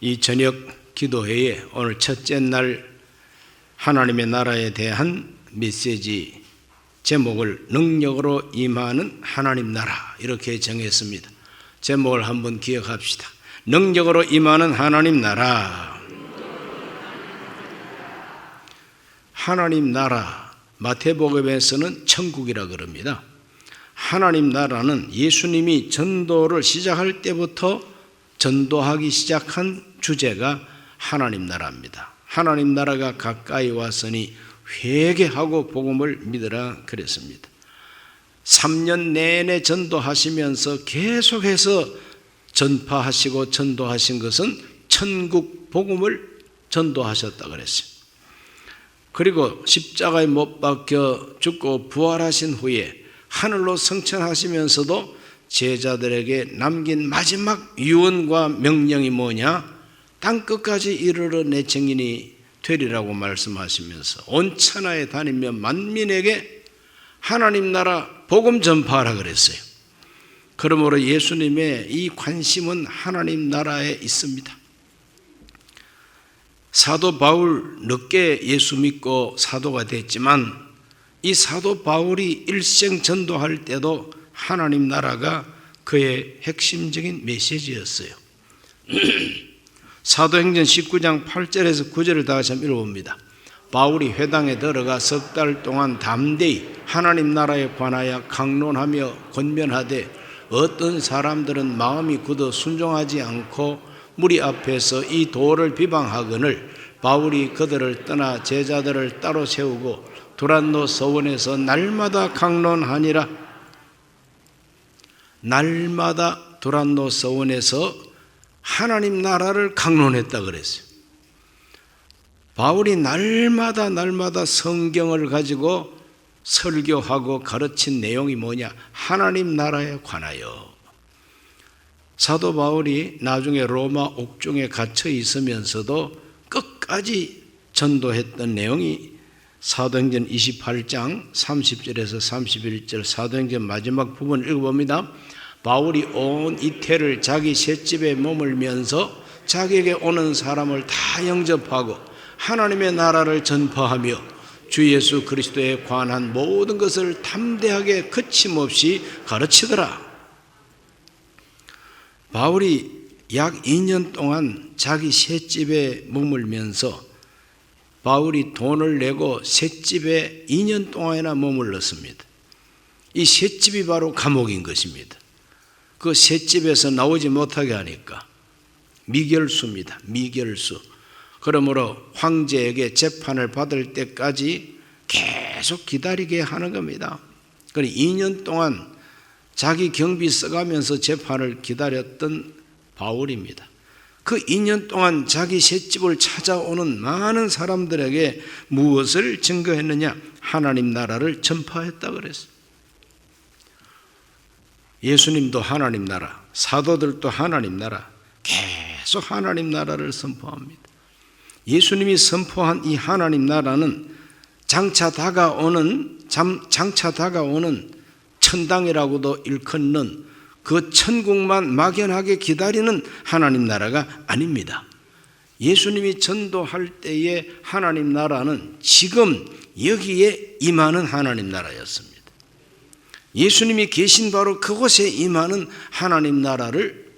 이 저녁 기도회에 오늘 첫째 날 하나님의 나라에 대한 메시지 제목을 능력으로 임하는 하나님 나라 이렇게 정했습니다. 제목을 한번 기억합시다. 능력으로 임하는 하나님 나라. 하나님 나라 마태복음에서는 천국이라 그럽니다. 하나님 나라는 예수님이 전도를 시작할 때부터 전도하기 시작한 주제가 하나님 나라입니다. 하나님 나라가 가까이 왔으니 회개하고 복음을 믿으라 그랬습니다. 3년 내내 전도하시면서 계속해서 전파하시고 전도하신 것은 천국 복음을 전도하셨다 그랬어요. 그리고 십자가에 못 박혀 죽고 부활하신 후에 하늘로 성천하시면서도 제자들에게 남긴 마지막 유언과 명령이 뭐냐? 땅 끝까지 이르러 내 증인이 되리라고 말씀하시면서 온 천하에 다니며 만민에게 하나님 나라 복음 전파하라 그랬어요. 그러므로 예수님의 이 관심은 하나님 나라에 있습니다. 사도 바울 늦게 예수 믿고 사도가 됐지만 이 사도 바울이 일생 전도할 때도 하나님 나라가 그의 핵심적인 메시지였어요. 사도행전 19장 8절에서 9절을 다시 한번 읽어봅니다. 바울이 회당에 들어가 석 달 동안 담대히 하나님 나라에 관하여 강론하며 권면하되 어떤 사람들은 마음이 굳어 순종하지 않고 무리 앞에서 이 도를 비방하거늘 바울이 그들을 떠나 제자들을 따로 세우고 두란노 서원에서 날마다 강론하니라 날마다 두란노 서원에서 하나님 나라를 강론했다 그랬어요. 바울이 날마다 날마다 성경을 가지고 설교하고 가르친 내용이 뭐냐? 하나님 나라에 관하여. 사도 바울이 나중에 로마 옥중에 갇혀 있으면서도 끝까지 전도했던 내용이 사도행전 28장 30절에서 31절 사도행전 마지막 부분 읽어봅니다. 바울이 온 이태를 자기 셋집에 머물면서 자기에게 오는 사람을 다 영접하고 하나님의 나라를 전파하며 주 예수 그리스도에 관한 모든 것을 담대하게 거침없이 가르치더라. 바울이 약 2년 동안 자기 셋집에 머물면서 바울이 돈을 내고 셋집에 2년 동안이나 머물렀습니다. 이 셋집이 바로 감옥인 것입니다. 그 셋집에서 나오지 못하게 하니까 미결수입니다. 미결수. 그러므로 황제에게 재판을 받을 때까지 계속 기다리게 하는 겁니다. 그러니 2년 동안 자기 경비 써가면서 재판을 기다렸던 바울입니다. 그 2년 동안 자기 셋집을 찾아오는 많은 사람들에게 무엇을 증거했느냐? 하나님 나라를 전파했다 그랬어요. 예수님도 하나님 나라, 사도들도 하나님 나라, 계속 하나님 나라를 선포합니다. 예수님이 선포한 이 하나님 나라는 장차 다가오는 장차 다가오는 천당이라고도 일컫는 그 천국만 막연하게 기다리는 하나님 나라가 아닙니다. 예수님이 전도할 때의 하나님 나라는 지금 여기에 임하는 하나님 나라였습니다. 예수님이 계신 바로 그곳에 임하는 하나님 나라를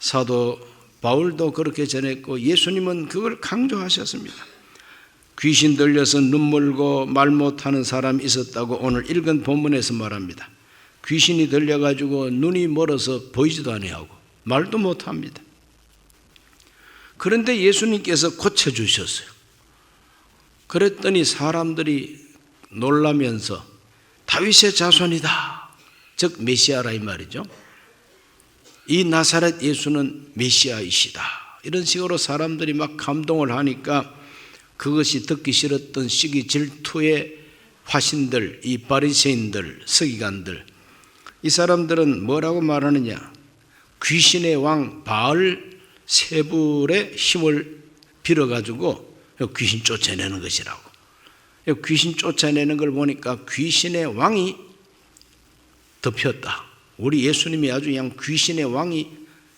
사도 바울도 그렇게 전했고 예수님은 그걸 강조하셨습니다. 귀신 들려서 눈물고 말 못하는 사람이 있었다고 오늘 읽은 본문에서 말합니다. 귀신이 들려가지고 눈이 멀어서 보이지도 아니하고 말도 못합니다. 그런데 예수님께서 고쳐주셨어요. 그랬더니 사람들이 놀라면서 다윗의 자손이다. 즉 메시아라 이 말이죠. 이 나사렛 예수는 메시아이시다. 이런 식으로 사람들이 막 감동을 하니까 그것이 듣기 싫었던 시기 질투의 화신들, 이 바리새인들, 서기관들 이 사람들은 뭐라고 말하느냐? 귀신의 왕 바알 세불의 힘을 빌어 가지고 귀신 쫓아내는 것이라고. 귀신 쫓아내는 걸 보니까 귀신의 왕이 덮였다. 우리 예수님이 아주 그냥 귀신의 왕이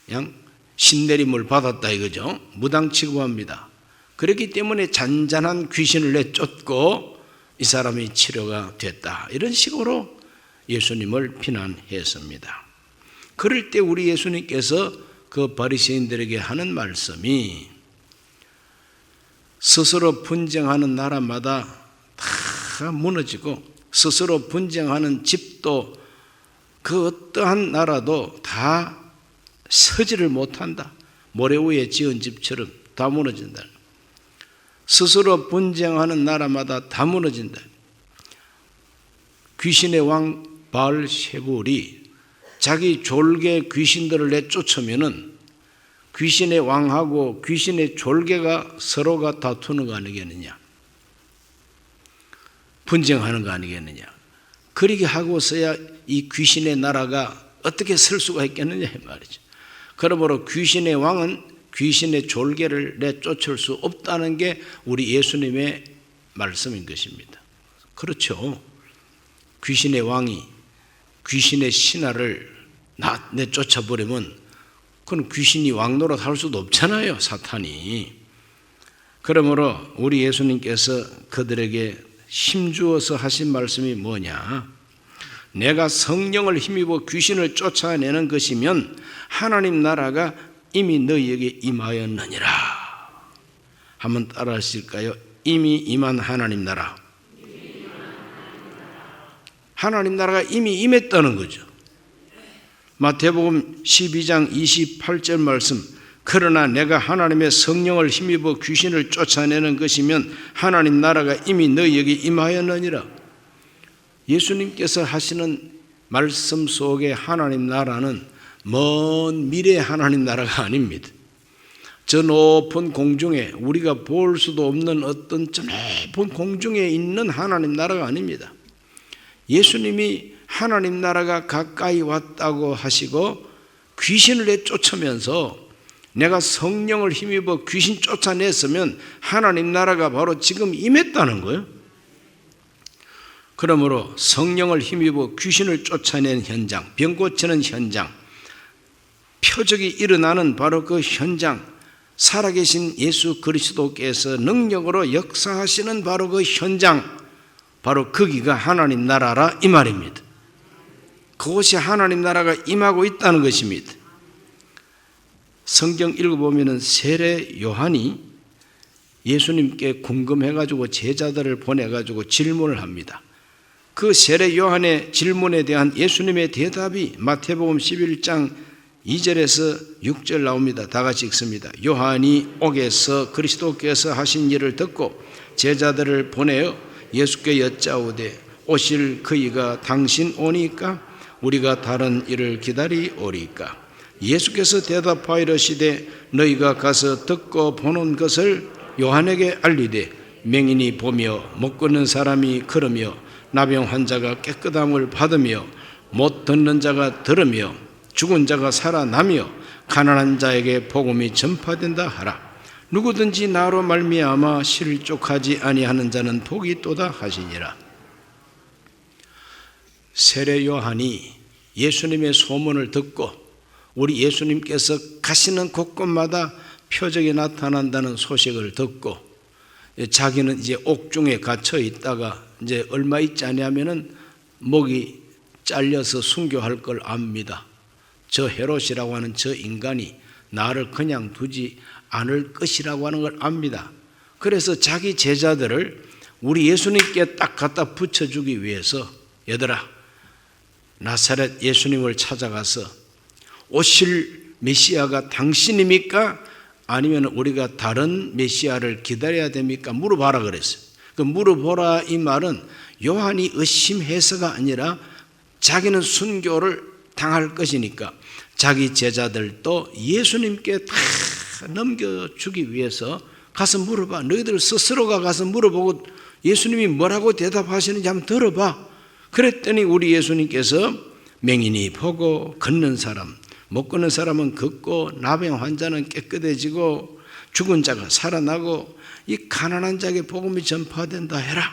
그냥 신내림을 받았다 이거죠. 무당 취급합니다. 그렇기 때문에 잔잔한 귀신을 내쫓고 이 사람이 치료가 됐다. 이런 식으로 예수님을 비난했습니다. 그럴 때 우리 예수님께서 그 바리새인들에게 하는 말씀이 스스로 분쟁하는 나라마다 다 무너지고 스스로 분쟁하는 집도 그 어떠한 나라도 다 서지를 못한다. 모래 위에 지은 집처럼 다 무너진다. 스스로 분쟁하는 나라마다 다 무너진다. 귀신의 왕 바알세불이 자기 졸개 귀신들을 내쫓으면은 귀신의 왕하고 귀신의 졸개가 서로가 다투는 거 아니겠느냐? 분쟁하는 거 아니겠느냐? 그렇게 하고서야 이 귀신의 나라가 어떻게 설 수가 있겠느냐 이 말이죠. 그러므로 귀신의 왕은 귀신의 졸개를 내쫓을 수 없다는 게 우리 예수님의 말씀인 것입니다. 그렇죠. 귀신의 왕이 귀신의 신하를 내쫓아 버리면 그건 귀신이 왕노릇 할 수도 없잖아요, 사탄이. 그러므로 우리 예수님께서 그들에게 힘주어서 하신 말씀이 뭐냐? 내가 성령을 힘입어 귀신을 쫓아내는 것이면 하나님 나라가 이미 너희에게 임하였느니라. 한번 따라 하실까요? 이미 임한 하나님 나라. 하나님 나라가 이미 임했다는 거죠. 마태복음 12장 28절 말씀 그러나 내가 하나님의 성령을 힘입어 귀신을 쫓아내는 것이면 하나님 나라가 이미 너희에게 임하였느니라. 예수님께서 하시는 말씀 속에 하나님 나라는 먼 미래 하나님 나라가 아닙니다. 저 높은 공중에 우리가 볼 수도 없는 어떤 저 높은 공중에 있는 하나님 나라가 아닙니다. 예수님이 하나님 나라가 가까이 왔다고 하시고 귀신을 내쫓으면서 내가 성령을 힘입어 귀신 쫓아냈으면 하나님 나라가 바로 지금 임했다는 거예요. 그러므로 성령을 힘입어 귀신을 쫓아낸 현장, 병 고치는 현장, 표적이 일어나는 바로 그 현장, 살아계신 예수 그리스도께서 능력으로 역사하시는 바로 그 현장, 바로 거기가 하나님 나라라 이 말입니다. 그곳이 하나님 나라가 임하고 있다는 것입니다. 성경 읽어보면 세례 요한이 예수님께 궁금해가지고 제자들을 보내가지고 질문을 합니다. 그 세례 요한의 질문에 대한 예수님의 대답이 마태복음 11장 2절에서 6절 나옵니다. 다 같이 읽습니다. 요한이 옥에서 그리스도께서 하신 일을 듣고 제자들을 보내어 예수께 여짜오되 오실 그이가 당신 오니까 우리가 다른 일을 기다리오리까 예수께서 대답하여 이르시되 너희가 가서 듣고 보는 것을 요한에게 알리되 맹인이 보며 못 걷는 사람이 걸으며 나병 환자가 깨끗함을 받으며 못 듣는 자가 들으며 죽은 자가 살아나며 가난한 자에게 복음이 전파된다 하라. 누구든지 나로 말미암아 실족하지 아니하는 자는 복이 있도다 하시니라. 세례 요한이 예수님의 소문을 듣고 우리 예수님께서 가시는 곳곳마다 표적이 나타난다는 소식을 듣고 자기는 이제 옥중에 갇혀 있다가 이제 얼마 있지 않냐면은 목이 잘려서 순교할 걸 압니다. 저 헤롯이라고 하는 저 인간이 나를 그냥 두지 않을 것이라고 하는 걸 압니다. 그래서 자기 제자들을 우리 예수님께 딱 갖다 붙여주기 위해서 얘들아 나사렛 예수님을 찾아가서 오실 메시아가 당신입니까? 아니면 우리가 다른 메시아를 기다려야 됩니까? 물어봐라 그랬어요. 그 물어보라 이 말은 요한이 의심해서가 아니라 자기는 순교를 당할 것이니까 자기 제자들도 예수님께 다 넘겨주기 위해서 가서 물어봐. 너희들 스스로가 가서 물어보고 예수님이 뭐라고 대답하시는지 한번 들어봐. 그랬더니 우리 예수님께서 맹인이 보고 걷는 사람, 못 걷는 사람은 걷고 나병 환자는 깨끗해지고 죽은 자가 살아나고 이 가난한 자에게 복음이 전파된다 해라.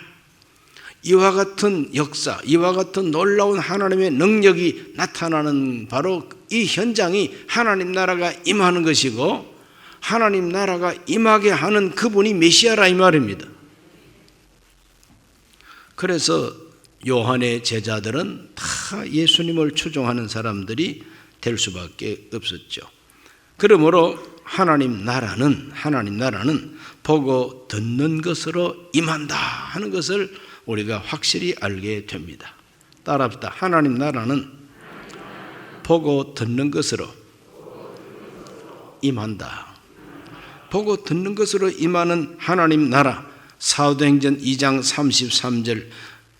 이와 같은 역사, 이와 같은 놀라운 하나님의 능력이 나타나는 바로 이 현장이 하나님 나라가 임하는 것이고 하나님 나라가 임하게 하는 그분이 메시아라 이 말입니다. 그래서 요한의 제자들은 다 예수님을 추종하는 사람들이 될 수밖에 없었죠. 그러므로 하나님 나라는 하나님 나라는 보고 듣는 것으로 임한다 하는 것을 우리가 확실히 알게 됩니다. 따라합시다. 하나님 나라는 보고 듣는 것으로 임한다. 보고 듣는 것으로 임하는 하나님 나라. 사도행전 2장 33절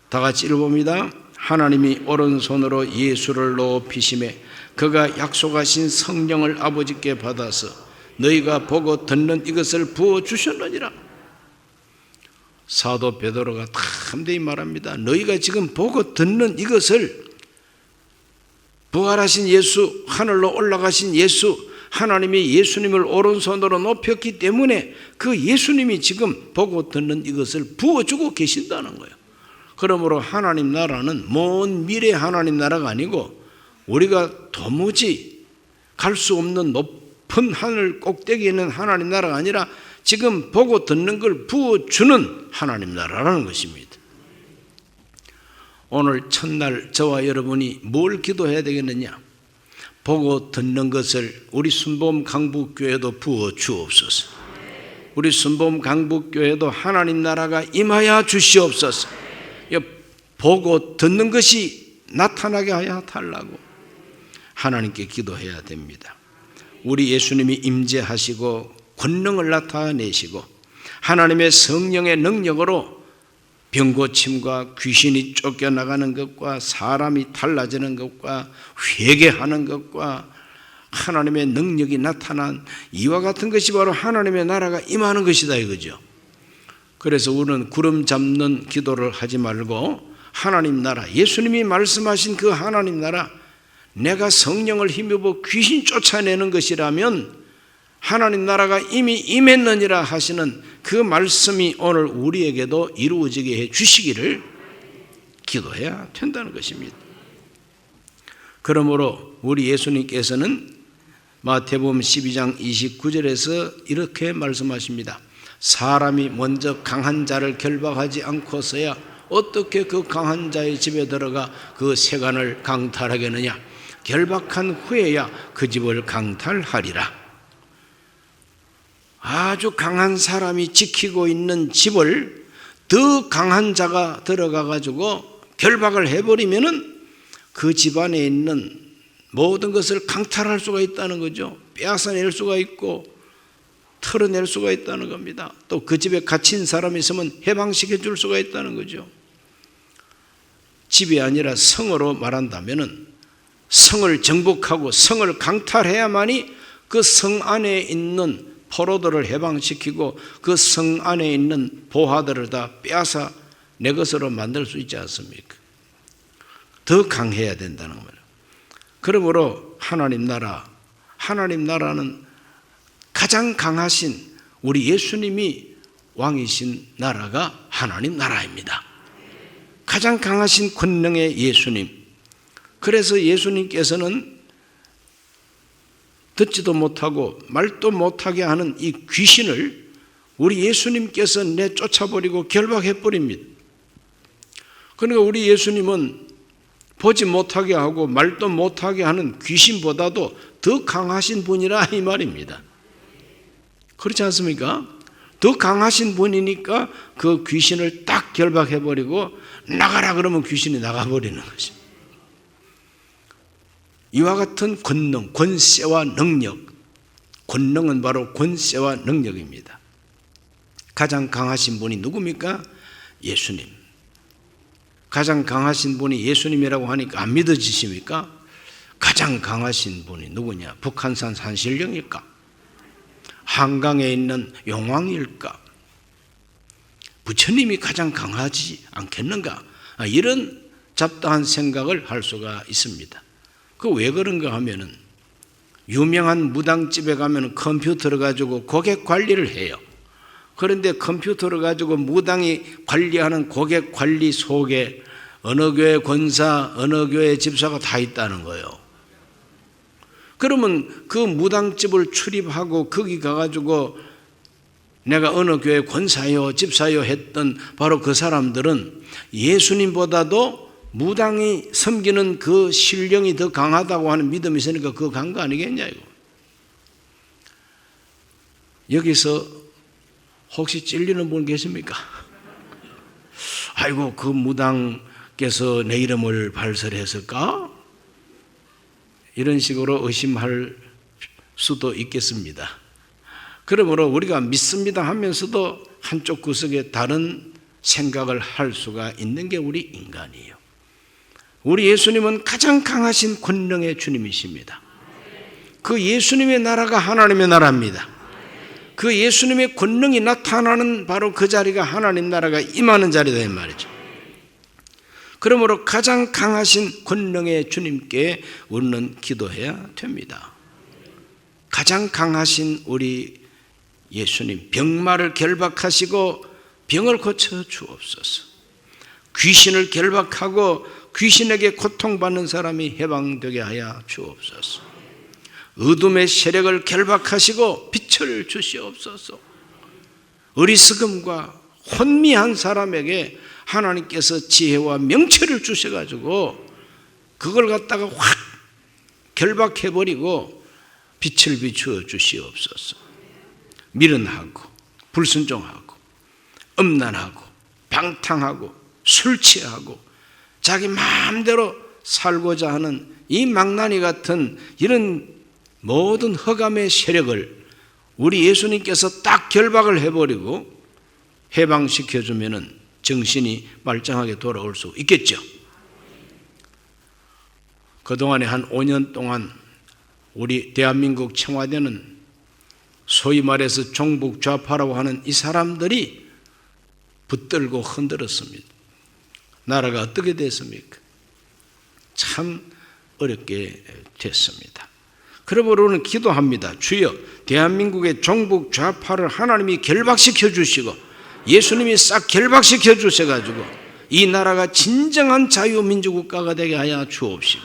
다 같이 읽어봅니다. 하나님이 오른손으로 예수를 높이심에 그가 약속하신 성령을 아버지께 받아서 너희가 보고 듣는 이것을 부어 주셨느니라. 사도 베드로가 탐대히 말합니다. 너희가 지금 보고 듣는 이것을 부활하신 예수, 하늘로 올라가신 예수, 하나님이 예수님을 오른손으로 높였기 때문에 그 예수님이 지금 보고 듣는 이것을 부어주고 계신다는 거예요. 그러므로 하나님 나라는 먼 미래 하나님 나라가 아니고 우리가 도무지 갈 수 없는 높은 하늘 꼭대기에 있는 하나님 나라가 아니라 지금 보고 듣는 걸 부어주는 하나님 나라라는 것입니다. 오늘 첫날 저와 여러분이 뭘 기도해야 되겠느냐? 보고 듣는 것을 우리 순범 강북교회도 부어 주옵소서. 우리 순범 강북교회도 하나님 나라가 임하여 주시옵소서. 보고 듣는 것이 나타나게 하여 달라고 하나님께 기도해야 됩니다. 우리 예수님이 임재하시고 권능을 나타내시고 하나님의 성령의 능력으로 병고침과 귀신이 쫓겨나가는 것과 사람이 달라지는 것과 회개하는 것과 하나님의 능력이 나타난 이와 같은 것이 바로 하나님의 나라가 임하는 것이다 이거죠. 그래서 우리는 구름 잡는 기도를 하지 말고 하나님 나라, 예수님이 말씀하신 그 하나님 나라, 내가 성령을 힘입어 귀신 쫓아내는 것이라면 하나님 나라가 이미 임했느니라 하시는 그 말씀이 오늘 우리에게도 이루어지게 해 주시기를 기도해야 된다는 것입니다. 그러므로 우리 예수님께서는 마태복음 12장 29절에서 이렇게 말씀하십니다. 사람이 먼저 강한 자를 결박하지 않고서야 어떻게 그 강한 자의 집에 들어가 그 세간을 강탈하겠느냐? 결박한 후에야 그 집을 강탈하리라. 아주 강한 사람이 지키고 있는 집을 더 강한 자가 들어가 가지고 결박을 해버리면은 그 집안에 있는 모든 것을 강탈할 수가 있다는 거죠. 빼앗아낼 수가 있고 털어낼 수가 있다는 겁니다. 또 그 집에 갇힌 사람이 있으면 해방시켜 줄 수가 있다는 거죠. 집이 아니라 성으로 말한다면은 성을 정복하고 성을 강탈해야만이 그 성 안에 있는 포로들을 해방시키고 그 성 안에 있는 보화들을 다 빼앗아 내 것으로 만들 수 있지 않습니까? 더 강해야 된다는 거예요. 그러므로 하나님 나라, 하나님 나라는 가장 강하신 우리 예수님이 왕이신 나라가 하나님 나라입니다. 가장 강하신 권능의 예수님. 그래서 예수님께서는 듣지도 못하고 말도 못하게 하는 이 귀신을 우리 예수님께서 내쫓아버리고 결박해버립니다. 그러니까 우리 예수님은 보지 못하게 하고 말도 못하게 하는 귀신보다도 더 강하신 분이라 이 말입니다. 그렇지 않습니까? 더 강하신 분이니까 그 귀신을 딱 결박해버리고 나가라 그러면 귀신이 나가버리는 것입니다. 이와 같은 권능, 권세와 능력, 권능은 바로 권세와 능력입니다. 가장 강하신 분이 누굽니까? 예수님. 가장 강하신 분이 예수님이라고 하니까 안 믿어지십니까? 가장 강하신 분이 누구냐? 북한산 산신령일까? 한강에 있는 용왕일까? 부처님이 가장 강하지 않겠는가? 아, 이런 잡다한 생각을 할 수가 있습니다. 그 왜 그런가 하면은 유명한 무당집에 가면 컴퓨터를 가지고 고객 관리를 해요. 그런데 컴퓨터를 가지고 무당이 관리하는 고객 관리 속에 어느 교회 권사, 어느 교회 집사가 다 있다는 거예요. 그러면 그 무당집을 출입하고 거기 가가지고 내가 어느 교회 권사요, 집사요 했던 바로 그 사람들은 예수님보다도 무당이 섬기는 그 신령이 더 강하다고 하는 믿음이 있으니까 그거 간 거 아니겠냐, 이거. 여기서 혹시 찔리는 분 계십니까? 아이고, 그 무당께서 내 이름을 발설했을까? 이런 식으로 의심할 수도 있겠습니다. 그러므로 우리가 믿습니다 하면서도 한쪽 구석에 다른 생각을 할 수가 있는 게 우리 인간이에요. 우리 예수님은 가장 강하신 권능의 주님이십니다. 그 예수님의 나라가 하나님의 나라입니다. 그 예수님의 권능이 나타나는 바로 그 자리가 하나님 나라가 임하는 자리다 이 말이죠. 그러므로 가장 강하신 권능의 주님께 우리는 기도해야 됩니다. 가장 강하신 우리 예수님 병마를 결박하시고 병을 고쳐 주옵소서. 귀신을 결박하고 귀신에게 고통받는 사람이 해방되게 하여 주옵소서. 어둠의 세력을 결박하시고 빛을 주시옵소서. 어리석음과 혼미한 사람에게 하나님께서 지혜와 명체를 주셔가지고 그걸 갖다가 확 결박해버리고 빛을 비추어 주시옵소서. 미련하고 불순종하고 음란하고 방탕하고 술 취하고 자기 마음대로 살고자 하는 이 망나니 같은 이런 모든 허감의 세력을 우리 예수님께서 딱 결박을 해버리고 해방시켜 주면은 정신이 말짱하게 돌아올 수 있겠죠. 그동안에 한 5년 동안 우리 대한민국 청와대는 소위 말해서 종북 좌파라고 하는 이 사람들이 붙들고 흔들었습니다. 나라가 어떻게 됐습니까? 참 어렵게 됐습니다. 그러므로는 기도합니다. 주여, 대한민국의 종북 좌파를 하나님이 결박시켜 주시고 예수님이 싹 결박시켜 주셔 가지고 이 나라가 진정한 자유민주 국가가 되게 하여 주옵시고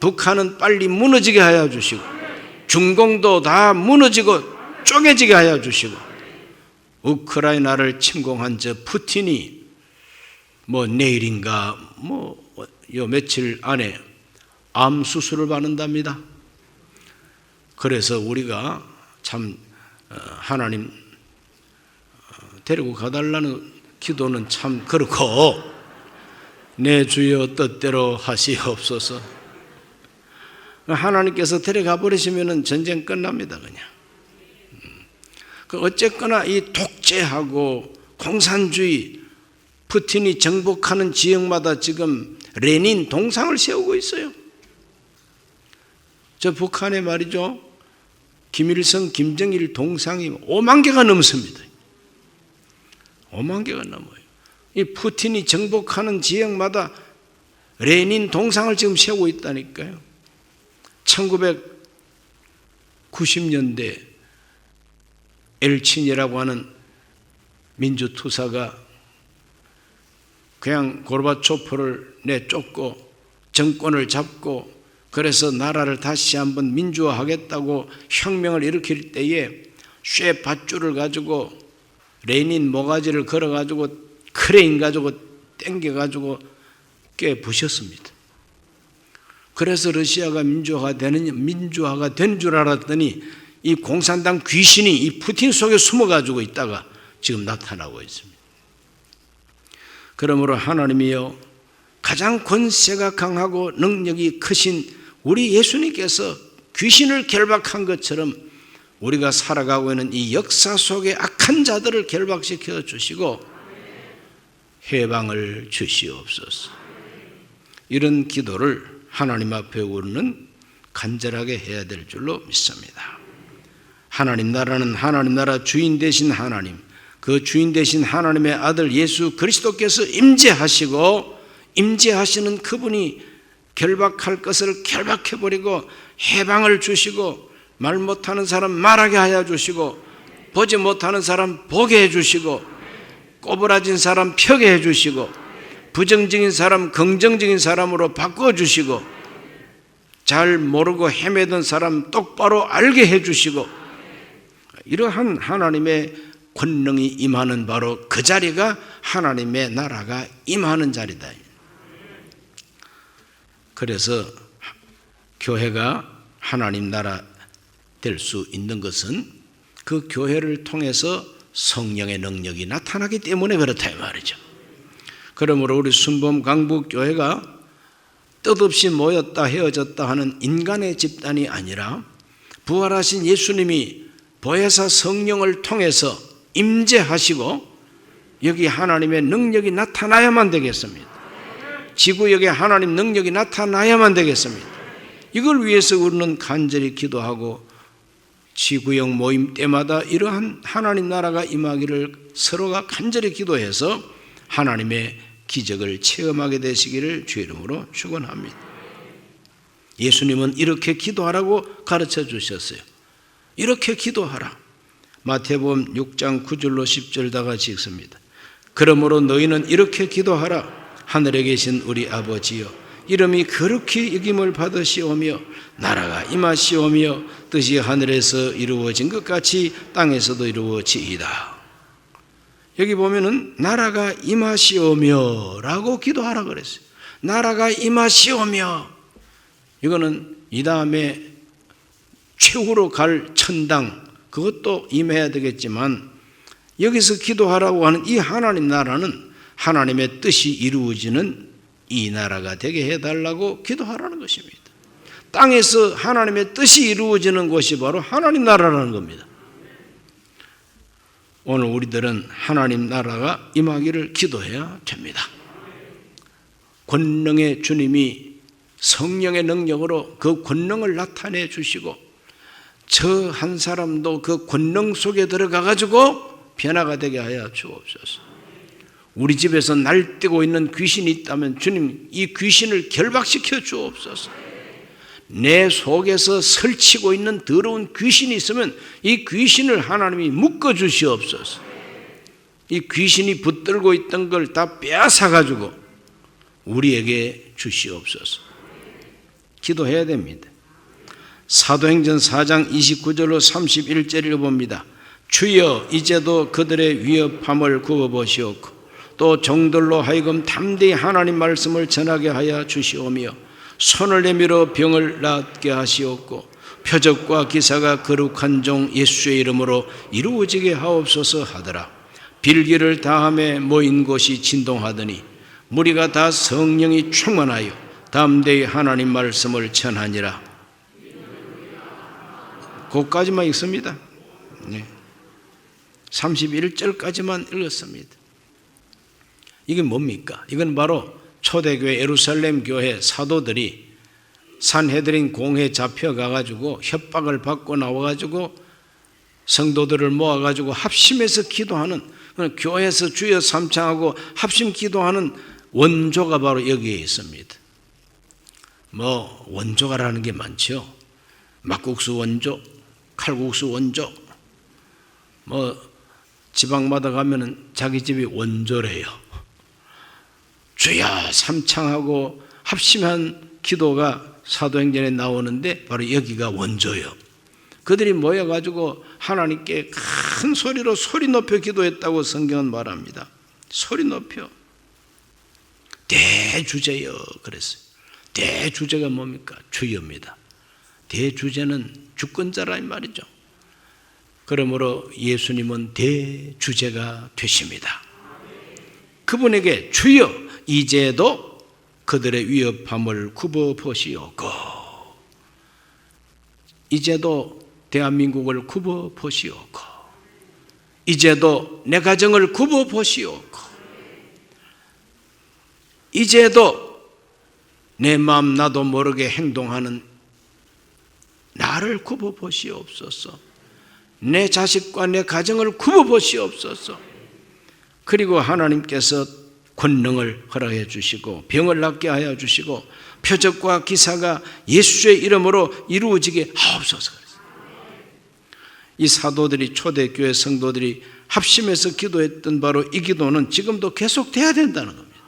북한은 빨리 무너지게 하여 주시고 중공도 다 무너지고 쪼개지게 하여 주시고 우크라이나를 침공한 저 푸틴이 뭐 내일인가 뭐 요 며칠 안에 암 수술을 받는답니다. 그래서 우리가 참 어, 하나님 어, 데리고 가달라는 기도는 참 그렇고 내 주여 뜻대로 하시옵소서. 하나님께서 데려가 버리시면은 전쟁 끝납니다 그냥. 음. 그 어쨌거나 이 독재하고 공산주의 푸틴이 정복하는 지역마다 지금 레닌 동상을 세우고 있어요. 저 북한에 말이죠. 김일성, 김정일 동상이 5만 개가 넘습니다. 5만 개가 넘어요. 이 푸틴이 정복하는 지역마다 레닌 동상을 지금 세우고 있다니까요. 1990년대 엘친이라고 하는 민주투사가 그냥 고르바초프를 내쫓고 정권을 잡고 그래서 나라를 다시 한번 민주화하겠다고 혁명을 일으킬 때에 쇠 밧줄을 가지고 레닌 모가지를 걸어 가지고 크레인 가지고 땡겨 가지고 꽤 부셨습니다. 그래서 러시아가 민주화가 되는 민주화가 된 줄 알았더니 이 공산당 귀신이 이 푸틴 속에 숨어 가지고 있다가 지금 나타나고 있습니다. 그러므로 하나님이여 가장 권세가 강하고 능력이 크신 우리 예수님께서 귀신을 결박한 것처럼 우리가 살아가고 있는 이 역사 속의 악한 자들을 결박시켜 주시고 해방을 주시옵소서. 이런 기도를 하나님 앞에 우리는 간절하게 해야 될 줄로 믿습니다. 하나님 나라는 하나님 나라 주인 되신 하나님, 그 주인 되신 하나님의 아들 예수 그리스도께서 임재하시고 임재하시는 그분이 결박할 것을 결박해 버리고 해방을 주시고 말 못하는 사람 말하게 하여 주시고 보지 못하는 사람 보게 해 주시고 꼬부라진 사람 펴게 해 주시고 부정적인 사람 긍정적인 사람으로 바꿔 주시고 잘 모르고 헤매던 사람 똑바로 알게 해 주시고 이러한 하나님의 권능이 임하는 바로 그 자리가 하나님의 나라가 임하는 자리다. 그래서 교회가 하나님 나라 될 수 있는 것은 그 교회를 통해서 성령의 능력이 나타나기 때문에 그렇다 이 말이죠. 그러므로 우리 순범 강북 교회가 뜻없이 모였다 헤어졌다 하는 인간의 집단이 아니라 부활하신 예수님이 보혜사 성령을 통해서 임재하시고 여기 하나님의 능력이 나타나야만 되겠습니다. 지구역에 하나님 능력이 나타나야만 되겠습니다. 이걸 위해서 우리는 간절히 기도하고 지구역 모임 때마다 이러한 하나님 나라가 임하기를 서로가 간절히 기도해서 하나님의 기적을 체험하게 되시기를 주 이름으로 축원합니다. 예수님은 이렇게 기도하라고 가르쳐 주셨어요. 이렇게 기도하라. 마태복음 6장 9절로 10절 다 같이 읽습니다. 그러므로 너희는 이렇게 기도하라. 하늘에 계신 우리 아버지여 이름이 그렇게 여김을 받으시오며 나라가 임하시오며 뜻이 하늘에서 이루어진 것 같이 땅에서도 이루어지이다. 여기 보면은 나라가 임하시오며라고 기도하라 그랬어요. 나라가 임하시오며 이거는 이 다음에 최후로 갈 천당 그것도 임해야 되겠지만 여기서 기도하라고 하는 이 하나님 나라는 하나님의 뜻이 이루어지는 이 나라가 되게 해달라고 기도하라는 것입니다. 땅에서 하나님의 뜻이 이루어지는 것이 바로 하나님 나라라는 겁니다. 오늘 우리들은 하나님 나라가 임하기를 기도해야 됩니다. 권능의 주님이 성령의 능력으로 그 권능을 나타내 주시고 저 한 사람도 그 권능 속에 들어가 가지고 변화가 되게 하여 주옵소서. 우리 집에서 날뛰고 있는 귀신이 있다면 주님 이 귀신을 결박시켜 주옵소서. 내 속에서 설치고 있는 더러운 귀신이 있으면 이 귀신을 하나님이 묶어 주시옵소서. 이 귀신이 붙들고 있던 걸 다 빼앗아 가지고 우리에게 주시옵소서. 기도해야 됩니다. 사도행전 4장 29절로 31절을 봅니다. 주여 이제도 그들의 위협함을 구워보시옵고 또 종들로 하여금 담대히 하나님 말씀을 전하게 하여 주시오며 손을 내밀어 병을 낫게 하시옵고 표적과 기사가 거룩한 종 예수의 이름으로 이루어지게 하옵소서 하더라 빌기를 다함에 모인 곳이 진동하더니 무리가 다 성령이 충만하여 담대히 하나님 말씀을 전하니라 그까지만 읽습니다 네. 31절까지만 읽었습니다 이게 뭡니까? 이건 바로 초대교회 예루살렘 교회 사도들이 산헤드린 공회에 잡혀가 가지고 협박을 받고 나와 가지고 성도들을 모아 가지고 합심해서 기도하는 교회에서 주여 삼창하고 합심 기도하는 원조가 바로 여기에 있습니다. 뭐 원조가라는 게 많죠. 막국수 원조, 칼국수 원조, 뭐 지방마다 가면은 자기 집이 원조래요. 주여 삼창하고 합심한 기도가 사도행전에 나오는데 바로 여기가 원조요. 그들이 모여가지고 하나님께 큰 소리로 소리 높여 기도했다고 성경은 말합니다. 소리 높여. 대주제여 그랬어요. 대주제가 뭡니까? 주여입니다. 대주제는 주권자라 이 말이죠. 그러므로 예수님은 대주제가 되십니다. 그분에게 주여 이제도 그들의 위협함을 굽어 보시오고 이제도 대한민국을 굽어 보시오고 이제도 내 가정을 굽어 보시오고 이제도 내 마음 나도 모르게 행동하는 나를 굽어 보시옵소서. 내 자식과 내 가정을 굽어 보시옵소서. 그리고 하나님께서 권능을 허락해 주시고 병을 낫게 하여 주시고 표적과 기사가 예수의 이름으로 이루어지게 하옵소서. 이 사도들이 초대교회 성도들이 합심해서 기도했던 바로 이 기도는 지금도 계속돼야 된다는 겁니다.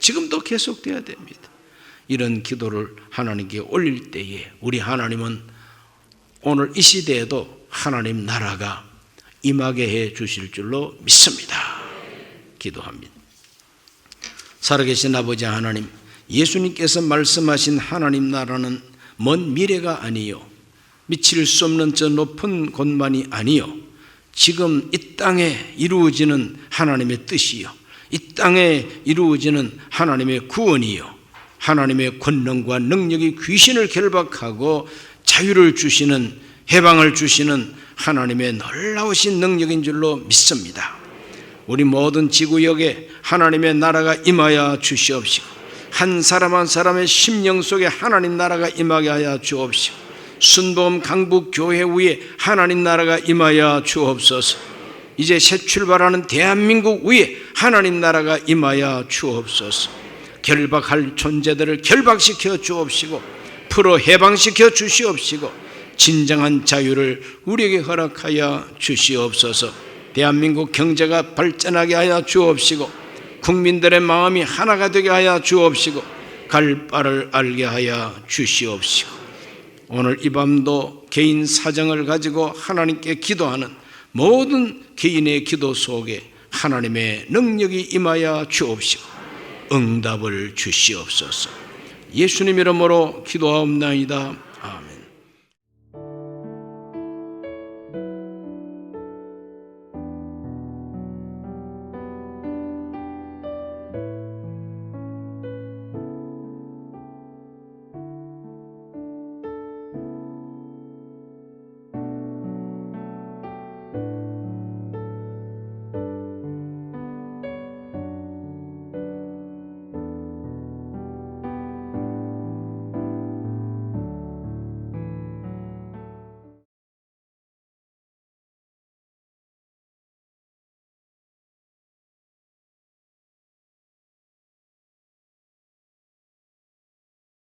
지금도 계속돼야 됩니다. 이런 기도를 하나님께 올릴 때에 우리 하나님은 오늘 이 시대에도 하나님 나라가 임하게 해 주실 줄로 믿습니다. 기도합니다. 살아계신 아버지 하나님, 예수님께서 말씀하신 하나님 나라는 먼 미래가 아니요, 미칠 수 없는 저 높은 곳만이 아니요, 지금 이 땅에 이루어지는 하나님의 뜻이요, 이 땅에 이루어지는 하나님의 구원이요, 하나님의 권능과 능력이 귀신을 결박하고 자유를 주시는 해방을 주시는 하나님의 놀라우신 능력인 줄로 믿습니다. 우리 모든 지구역에 하나님의 나라가 임하여 주시옵시고 한 사람 한 사람의 심령 속에 하나님 나라가 임하게 하여 주옵시고 순범 강북 교회 위에 하나님 나라가 임하여 주옵소서 이제 새 출발하는 대한민국 위에 하나님 나라가 임하여 주옵소서 결박할 존재들을 결박시켜 주옵시고 풀어 해방시켜 주시옵시고 진정한 자유를 우리에게 허락하여 주시옵소서. 대한민국 경제가 발전하게 하여 주옵시고 국민들의 마음이 하나가 되게 하여 주옵시고 갈 바를 알게 하여 주시옵시고 오늘 이 밤도 개인 사정을 가지고 하나님께 기도하는 모든 개인의 기도 속에 하나님의 능력이 임하여 주옵시고 응답을 주시옵소서. 예수님 이름으로 기도하옵나이다.